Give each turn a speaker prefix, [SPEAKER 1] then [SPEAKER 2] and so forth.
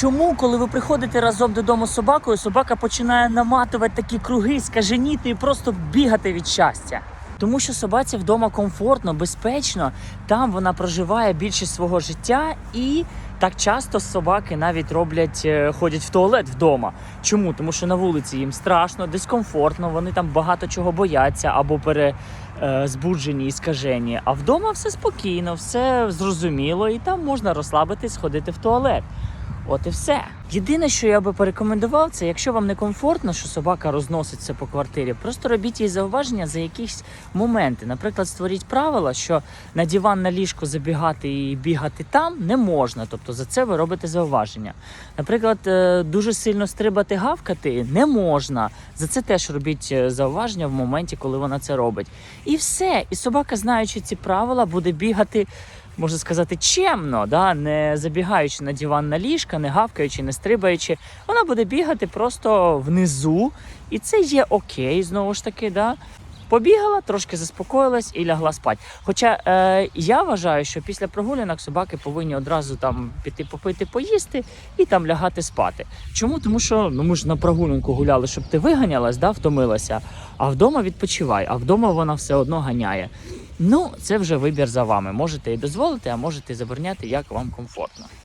[SPEAKER 1] Чому, коли ви приходите разом додому з собакою, собака починає наматувати такі круги, скаженіти і просто бігати від щастя? Тому що собаці вдома комфортно, безпечно, там вона проживає більшість свого життя і так часто збаки навіть роблять, е, ходять в туалет вдома. Чому? Тому що на вулиці їм страшно, дискомфортно, вони там багато чого бояться або пере, е, і скажені. А вдома все спокійно, все зрозуміло, і там можна розслабитись, сходити в туалет. От і все. Єдине, що я би порекомендував, це якщо вам не комфортно, що собака розноситься по квартирі, просто робіть їй зауваження за якісь моменти. Наприклад, створіть правила, що на диван на ліжко забігати і бігати там не можна. Тобто за це ви робите зауваження. Наприклад, е, дуже сильно стрибати, гавкати не можна. За це теж робіть е, зауваження в моменті, коли вона це робить. І все. І собака, знаючи ці правила, буде бігати можна сказати, чемно, да? не забігаючи на диван на ліжка, не гавкаючи, не стрибаючи, вона буде бігати просто внизу, і це є окей, знову ж таки. Да? Побігала, трошки заспокоїлась і лягла спати. Хоча е, я вважаю, що після прогулянок собаки повинні одразу там піти попити, поїсти і там лягати спати. Чому? Тому що ну ми ж на прогулянку гуляли, щоб ти виганялась, да, втомилася, а вдома відпочивай, а вдома вона все одно ганяє. Ну, це вже вибір за вами. Можете і дозволити, а можете і забороняти, як вам комфортно.